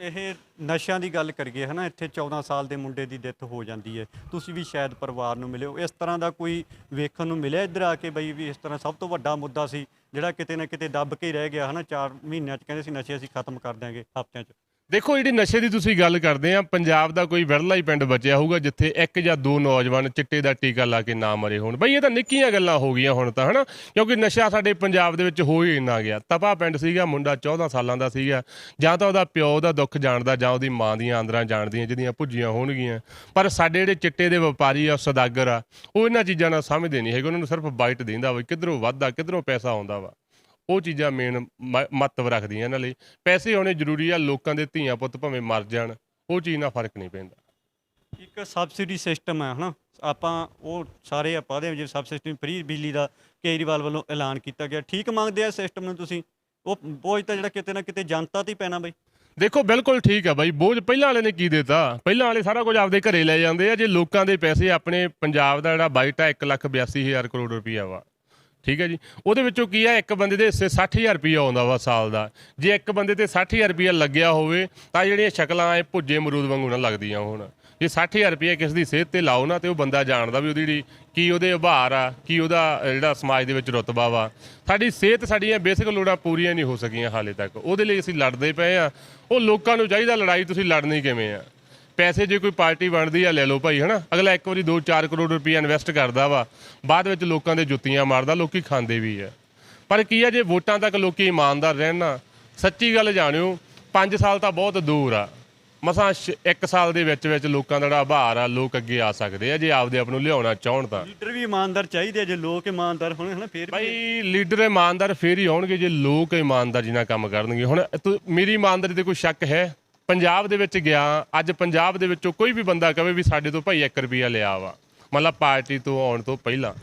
ਇਹ ਨਸ਼ਿਆਂ ਦੀ ਗੱਲ ਕਰੀਏ, ਹਨਾ, ਇੱਥੇ 14 ਸਾਲ ਦੇ ਮੁੰਡੇ ਦੀ ਡੈਥ ਹੋ ਜਾਂਦੀ ਹੈ। ਤੁਸੀਂ ਵੀ ਸ਼ਾਇਦ ਪਰਿਵਾਰ ਨੂੰ ਮਿਲਿਓ ਇਸ ਤਰ੍ਹਾਂ ਦਾ ਕੋਈ ਵੇਖਣ ਨੂੰ ਮਿਲਿਆ ਇੱਧਰ ਆ ਕੇ ਬਈ ਵੀ ਇਸ ਤਰ੍ਹਾਂ ਸਭ ਤੋਂ ਵੱਡਾ ਮੁੱਦਾ ਸੀ, ਜਿਹੜਾ ਕਿਤੇ ਨਾ ਕਿਤੇ ਦੱਬ ਕੇ ਰਹਿ ਗਿਆ, ਹਨਾ 4 ਮਹੀਨਿਆਂ ਚ ਕਹਿੰਦੇ ਸੀ ਨਸ਼ੇ ਅਸੀਂ ਖਤਮ ਕਰ ਦਿਆਂਗੇ ਹਫ਼ਤਿਆਂ ਚ। ਦੇਖੋ, ਜਿਹੜੀ ਨਸ਼ੇ ਦੀ ਤੁਸੀਂ ਗੱਲ ਕਰਦੇ ਆ, ਪੰਜਾਬ ਦਾ ਕੋਈ ਵਿਰਲਾ ਹੀ ਪਿੰਡ ਬਚਿਆ ਹੋਊਗਾ, ਜਿੱਥੇ ਇੱਕ ਜਾਂ ਦੋ ਨੌਜਵਾਨ ਚਿੱਟੇ ਦਾ ਟੀਕਾ ਲਾ ਕੇ ਨਾ ਮਰੇ ਹੋਣ। ਬਈ, ਇਹ ਤਾਂ ਨਿੱਕੀਆਂ ਗੱਲਾਂ ਹੋ ਗਈਆਂ ਹੁਣ ਤਾਂ, ਹਨਾ? ਕਿਉਂਕਿ ਨਸ਼ਾ ਸਾਡੇ ਪੰਜਾਬ ਦੇ ਵਿੱਚ ਹੋ ਹੀ ਇੰਨਾ ਗਿਆ। ਤਪਾ ਪਿੰਡ ਸੀਗਾ, ਮੁੰਡਾ 14 ਸਾਲਾਂ ਦਾ ਸੀਗਾ। ਜਾਂ ਤਾਂ ਉਹਦਾ ਪਿਓ ਦਾ ਦੁੱਖ ਜਾਣਦਾ, ਜਾਂ ਉਹਦੀ ਮਾਂ ਦੀਆਂ ਆਂਦਰਾਂ ਜਾਣਦੀਆਂ, ਜਿਹਦੀਆਂ ਭੁੱਜੀਆਂ ਹੋਣਗੀਆਂ। ਪਰ ਸਾਡੇ ਜਿਹੜੇ ਚਿੱਟੇ ਦੇ ਵਪਾਰੀ ਆ ਸਦਾਗਰ ਆ, ਉਹ ਇਹਨਾਂ ਚੀਜ਼ਾਂ ਨਾਲ ਸਮਝਦੇ ਨਹੀਂ ਹੈਗੇ। ਉਹਨਾਂ ਨੂੰ ਸਿਰਫ ਬਾਈਟ ਦਿੰਦਾ ਵਾ ਕਿੱਧਰੋਂ ਵਾਧਾ ਕਿੱਧਰੋਂ ਪੈਸਾ ਆਉਂਦਾ ਵਾ। ਉਹ ਚੀਜ਼ਾਂ ਮੇਨ ਮਹੱਤਵ ਰੱਖਦੀਆਂ ਇਹਨਾਂ ਲਈ। ਪੈਸੇ ਹੋਣੇ ਜ਼ਰੂਰੀ ਆ ਲੋਕਾਂ ਦੇ ਧੀਆਂ ਪੁੱਤ ਭਾਵੇਂ ਮਰ ਜਾਣ ਉਹ ਚੀਜ਼ ਨਾਲ ਫ਼ਰਕ ਨਹੀਂ ਪੈਂਦਾ। ਇੱਕ ਸਬਸਿਡੀ ਸਿਸਟਮ ਹੈ ਹਨਾ? ਆਪਾਂ ਉਹ ਸਾਰੇ ਆਪਾਂ ਦੇ ਜੇ ਸਬਸਿਡੀ ਫ੍ਰੀ ਬਿਜਲੀ ਦਾ ਕੇਜਰੀਵਾਲ ਵੱਲੋਂ ਐਲਾਨ ਕੀਤਾ ਗਿਆ। ਠੀਕ ਮੰਗਦੇ ਆ ਸਿਸਟਮ ਨੂੰ ਤੁਸੀਂ? ਉਹ ਬੋਝ ਤਾਂ ਜਿਹੜਾ ਕਿਤੇ ਨਾ ਕਿਤੇ ਜਨਤਾ ਤੇ ਹੀ ਪੈਣਾ ਬਈ। ਦੇਖੋ ਬਿਲਕੁਲ ਠੀਕ ਆ ਬਾਈ ਬੋਝ ਪਹਿਲਾਂ ਵਾਲੇ ਨੇ ਕੀ ਦਿੱਤਾ? ਪਹਿਲਾਂ ਵਾਲੇ ਸਾਰਾ ਕੁਝ ਆਪਦੇ ਘਰੇ ਲੈ ਜਾਂਦੇ ਆ ਜੇ ਲੋਕਾਂ ਦੇ ਪੈਸੇ ਆਪਣੇ ਪੰਜਾਬ ਦਾ ਜਿਹੜਾ ਬਾਈਟ ਆ 182000 ਕਰੋੜ ਰੁਪਈਆ ਵਾ। ਠੀਕ ਹੈ ਜੀ। ਉਹਦੇ ਵਿੱਚੋਂ ਕੀ ਆ, ਇੱਕ ਬੰਦੇ ਦੇ ਹਿੱਸੇ 60000 ਰੁਪਈਆ ਆਉਂਦਾ ਵਾ ਸਾਲ ਦਾ। ਜੇ ਇੱਕ ਬੰਦੇ ਤੇ 60000 ਰੁਪਈਆ ਲੱਗਿਆ ਹੋਵੇ, ਤਾਂ ਜਿਹੜੀਆਂ ਸ਼ਕਲਾਂ ਐ ਭੁੱਜੇ ਮਰੂਦ ਵਾਂਗੂ ਨਾ ਲੱਗਦੀਆਂ ਹੋਣ। ਜੇ 60000 ਰੁਪਈਆ ਕਿਸ ਦੀ ਸਿਹਤ ਤੇ ਲਾਓ ਨਾ, ਤੇ ਉਹ ਬੰਦਾ ਜਾਣਦਾ ਵੀ ਉਹਦੀ ਜਿਹੜੀ ਕੀ ਉਹਦੇ ਉਭਾਰ ਆ, ਕੀ ਉਹਦਾ ਜਿਹੜਾ ਸਮਾਜ ਦੇ ਵਿੱਚ ਰੁਤਬਾ ਵਾ। ਸਾਡੀ ਸਿਹਤ ਸਾਡੀਆਂ ਬੇਸਿਕ ਲੋੜਾਂ ਪੂਰੀਆਂ ਨਹੀਂ ਹੋ ਸਕੀਆਂ ਹਾਲੇ ਤੱਕ। ਉਹਦੇ ਲਈ ਅਸੀਂ ਲੜਦੇ ਪਏ ਆ। ਉਹ ਲੋਕਾਂ ਨੂੰ ਚਾਹੀਦਾ ਲੜਾਈ, ਤੁਸੀਂ ਲੜਨੀ ਕਿਵੇਂ ਆ? ਪੈਸੇ ਜੇ ਕੋਈ ਪਾਰਟੀ ਬਣਦੀ ਆ ਲੈ ਲਓ ਭਾਈ ਹਨਾ? ਅਗਲਾ ਇੱਕ ਵਾਰੀ 2-4 ਕਰੋੜ ਰੁਪਈਆ ਇਨਵੈਸਟ ਕਰਦਾ ਵਾ ਬਾਅਦ ਵਿੱਚ ਲੋਕਾਂ ਦੇ ਜੁੱਤੀਆਂ ਮਾਰਦਾ ਲੋਕੀ ਖਾਂਦੇ ਵੀ ਆ। ਪਰ ਕੀ ਆ ਜੇ ਵੋਟਾਂ ਤੱਕ ਲੋਕੀ ਇਮਾਨਦਾਰ ਰਹਿਣ ਸੱਚੀ ਗੱਲ ਜਾਣਿਓ 5 ਸਾਲ ਤਾਂ ਬਹੁਤ ਦੂਰ ਆ। ਮਸਾਂ 1 ਸਾਲ ਦੇ ਵਿੱਚ ਵਿੱਚ ਲੋਕਾਂ ਦਾ ਜਿਹੜਾ ਆਭਾਰ ਆ ਲੋਕ ਅੱਗੇ ਆ ਸਕਦੇ ਆ ਜੇ ਆਪਦੇ ਆਪ ਨੂੰ ਲਿਆਉਣਾ ਚਾਹਣ ਤਾਂ। ਲੀਡਰ ਵੀ ਇਮਾਨਦਾਰ ਚਾਹੀਦੇ ਆ, ਜੇ ਲੋਕ ਇਮਾਨਦਾਰ ਹੋਣ ਹਨਾ ਫੇਰ ਭਾਈ ਲੀਡਰ ਇਮਾਨਦਾਰ ਫੇਰ ਹੀ ਆਉਣਗੇ ਜੇ ਲੋਕ ਇਮਾਨਦਾਰੀ ਨਾਲ ਕੰਮ ਕਰਨਗੇ। ਹੁਣ ਮੇਰੀ ਇਮਾਨਦਾਰੀ ਤੇ ਕੋਈ ਸ਼ੱਕ ਹੈ? ਪੰਜਾਬ ਦੇ ਵਿੱਚ ਗਿਆ, ਅੱਜ ਪੰਜਾਬ ਦੇ ਵਿੱਚੋਂ ਕੋਈ ਵੀ ਬੰਦਾ ਕਵੇ ਵੀ ਸਾਡੇ ਤੋਂ ਭਾਈ 1 ਰੁਪਿਆ ਲਿਆ ਵਾ। ਮਤਲਬ ਪਾਰਟੀ ਤੋਂ ਆਉਣ ਤੋਂ ਪਹਿਲਾਂ।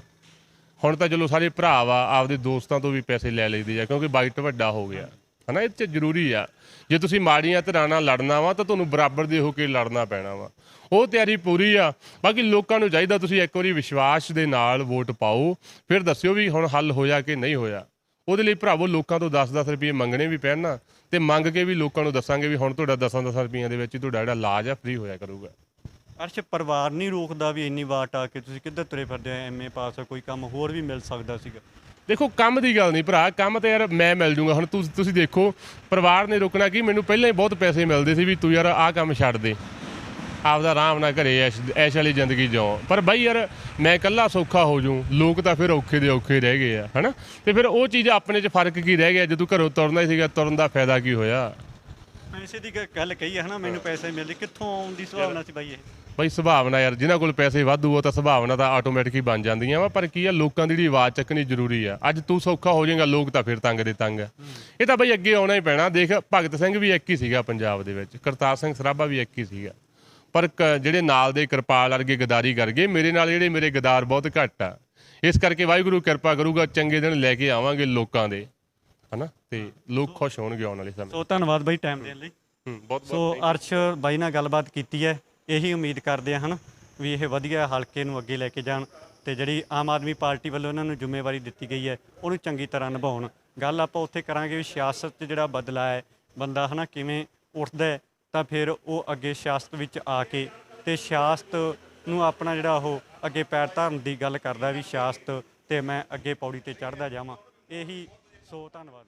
ਹੁਣ ਤਾਂ ਚਲੋ ਸਾਰੇ ਭਰਾ ਵਾ, ਆਪਦੇ ਦੋਸਤਾਂ ਤੋਂ ਵੀ ਪੈਸੇ ਲੈ ਲਈਦੇ ਆ, ਕਿਉਂਕਿ ਬਾਈਟ ਵੱਡਾ ਹੋ ਗਿਆ। ਹਨਾ, ਇਹ ਚ ਜ਼ਰੂਰੀ ਆ। ਜੇ ਤੁਸੀਂ ਮਾੜੀਆਂ ਧਿਰਾਂ ਨਾਲ ਲੜਨਾ ਵਾ, ਤਾਂ ਤੁਹਾਨੂੰ ਬਰਾਬਰ ਦੇ ਹੋ ਕੇ ਲੜਨਾ ਪੈਣਾ ਵਾ। ਉਹ ਤਿਆਰੀ ਪੂਰੀ ਆ। ਬਾਕੀ ਲੋਕਾਂ ਨੂੰ ਚਾਹੀਦਾ ਤੁਸੀਂ ਇੱਕ ਵਾਰੀ ਵਿਸ਼ਵਾਸ ਦੇ ਨਾਲ ਵੋਟ ਪਾਓ। ਫਿਰ ਦੱਸਿਓ ਵੀ ਹੁਣ ਹੱਲ ਹੋਇਆ ਕਿ ਨਹੀਂ ਹੋਇਆ। ਉਹਦੇ ਲਈ ਭਰਾਵੋ ਲੋਕਾਂ ਤੋਂ 10-10 ਰੁਪਏ ਮੰਗਣੇ ਵੀ ਪੈਣ ਨਾ ਤੇ ਮੰਗ ਕੇ ਵੀ ਲੋਕਾਂ ਨੂੰ ਦੱਸਾਂਗੇ ਵੀ ਹੁਣ ਤੁਹਾਡਾ 10-10 ਰੁਪਈਆਂ ਦੇ ਵਿੱਚ ਹੀ ਤੁਹਾਡਾ ਜਿਹੜਾ ਇਲਾਜ ਆ ਫ੍ਰੀ ਹੋਇਆ ਕਰੂਗਾ। ਅਰਸ਼ ਪਰਿਵਾਰ ਨਹੀਂ ਰੋਕਦਾ ਵੀ ਇੰਨੀ ਵਾਟ ਆ ਕੇ ਤੁਸੀਂ ਕਿੱਧਰ ਤੁਰੇ ਫਿਰਦੇ ਆ ਐਮਏ ਪਾਸ ਕੋਈ ਕੰਮ ਹੋਰ ਵੀ ਮਿਲ ਸਕਦਾ ਸੀਗਾ। ਦੇਖੋ ਕੰਮ ਦੀ ਗੱਲ ਨਹੀਂ ਭਰਾ ਕੰਮ ਤੇ ਯਾਰ ਮੈਂ ਮਿਲ ਜੂੰਗਾ। ਹੁਣ ਤੁਸੀਂ ਤੁਸੀਂ ਦੇਖੋ ਪਰਿਵਾਰ ਨੇ ਰੁਕਣਾ ਕੀ ਮੈਨੂੰ ਪਹਿਲਾਂ ਹੀ ਬਹੁਤ ਪੈਸੇ ਮਿਲਦੇ ਸੀ ਵੀ ਤੂੰ ਯਾਰ ਆਹ ਕੰਮ ਛੱਡ ਦੇ। ਆਪਦਾ ਆਰਾਮ ਨਾਲ ਘਰੇ ਐਸ਼ ਐਸ਼ ਵਾਲੀ ਜ਼ਿੰਦਗੀ ਜਿਉ। ਪਰ ਬਾਈ ਯਾਰ ਮੈਂ ਇਕੱਲਾ ਸੌਖਾ ਹੋ ਜੂ ਲੋਕ ਤਾਂ ਫਿਰ ਔਖੇ ਦੇ ਔਖੇ ਰਹਿ ਗਏ ਆ ਹਨਾ? ਤੇ ਫਿਰ ਉਹ ਚੀਜ਼ ਆਪਣੇ 'ਚ ਫ਼ਰਕ ਕੀ ਰਹਿ ਗਿਆ? ਜਦੋਂ ਘਰੋਂ ਤੁਰਨਾ ਹੀ ਸੀਗਾ ਤੁਰਨ ਦਾ ਫਾਇਦਾ ਕੀ ਹੋਇਆ? ਪੈਸੇ ਦੀ ਗ- ਗੱਲ ਕਹੀ ਹੈ ਹਨਾ? ਮੈਨੂੰ ਪੈਸੇ ਮਿਲਦੇ। ਕਿੱਥੋਂ ਆਉਣ ਦੀ ਸੰਭਾਵਨਾ ਸੀ ਬਾਈ ਇਹ? ਬਈ ਸੁਭਾਵਨਾ ਯਾਰ ਜਿਨ੍ਹਾਂ ਕੋਲ ਪੈਸੇ ਵਾਧੂ ਉਹ ਤਾਂ ਸੁਭਾਵਨਾ ਤਾਂ ਆਟੋਮੈਟਿਕ ਹੀ ਬਣ ਜਾਂਦੀਆਂ ਵਾ। ਪਰ ਕੀ ਆ ਲੋਕਾਂ ਦੀ ਜਿਹੜੀ ਆਵਾਜ਼ ਚੱਕਣੀ ਜ਼ਰੂਰੀ ਆ। ਅੱਜ ਤੂੰ ਸੌਖਾ ਹੋ ਜਾਏਗਾ ਲੋਕ ਤਾਂ ਫਿਰ ਤੰਗ ਦੇ ਤੰਗ ਆ। ਇਹ ਤਾਂ ਬਈ ਅੱਗੇ ਆਉਣਾ ਹੀ ਪੈਣਾ। ਦੇਖ ਭਗਤ ਸਿੰਘ ਵੀ ਇੱਕ ਹੀ ਸੀਗਾ ਪੰਜਾਬ ਦੇ ਵਿੱਚ। ਕਰਤਾਰ ਸਿੰਘ ਸਰਾਭਾ ਵੀ ਇੱਕ ਹੀ ਸੀਗਾ। ਪਰ ਜਿਹੜੇ ਨਾਲ ਦੇ ਕਿਰਪਾਲ ਵਰਗੇ ਗਦਾਰੀ ਕਰ ਗਏ ਮੇਰੇ ਨਾਲ ਜਿਹੜੇ ਮੇਰੇ ਗਦਾਰ ਬਹੁਤ ਘੱਟ ਆ। ਇਸ ਕਰਕੇ ਵਾਹਿਗੁਰੂ ਕਿਰਪਾ ਕਰੂਗਾ ਚੰਗੇ ਦਿਨ ਲੈ ਕੇ ਆਵਾਂਗੇ ਲੋਕਾਂ ਦੇ। ਹਨਾ? ਤੇ ਲੋਕ ਖੁਸ਼ ਹੋਣਗੇ ਆਉਣ ਵਾਲੇ ਸਮੇਂ। ਸੋ ਧੰਨਵਾਦ ਬਾਈ ਟਾਈਮ ਦੇਣ ਲਈ। ਹੂੰ, ਬਹੁਤ ਸੋ ਅਰਸ਼ ਬਾਈ ਨਾਲ ਗੱਲਬਾਤ ਕੀਤੀ ਹੈ। ਇਹੀ ਉਮੀਦ ਕਰਦੇ ਆ ਹਨ ਵੀ ਇਹ ਵਧੀਆ ਹਲਕੇ ਨੂੰ ਅੱਗੇ ਲੈ ਕੇ ਜਾਣ ਤੇ ਜਿਹੜੀ ਆਮ ਆਦਮੀ ਪਾਰਟੀ ਵੱਲੋਂ ਉਹਨਾਂ ਨੂੰ ਜ਼ਿੰਮੇਵਾਰੀ ਦਿੱਤੀ ਗਈ ਹੈ ਉਹਨੂੰ ਚੰਗੀ ਤਰ੍ਹਾਂ ਨਿਭਾਉਣ। ਗੱਲ ਆਪਾਂ ਉੱਥੇ ਕਰਾਂਗੇ ਵੀ ਸਿਆਸਤ 'ਚ ਜਿਹੜਾ ਬਦਲਾ ਹੈ ਬੰਦਾ ਹਨਾ ਕਿਵੇਂ ਉੱਠਦਾ ਹੈ ਤਾਂ ਫਿਰ ਉਹ ਅੱਗੇ ਸਿਆਸਤ ਵਿੱਚ ਆ ਕੇ ਤੇ ਸਿਆਸਤ ਨੂੰ ਆਪਣਾ ਜਿਹੜਾ ਉਹ ਅੱਗੇ ਪੈਰ ਧਾਰਨ ਦੀ ਗੱਲ ਕਰਦਾ ਵੀ ਸਿਆਸਤ ਤੇ ਮੈਂ ਅੱਗੇ ਪੌੜੀ ਤੇ ਚੜ੍ਹਦਾ ਜਾਵਾਂ। ਇਹੀ ਸੋ ਧੰਨਵਾਦ।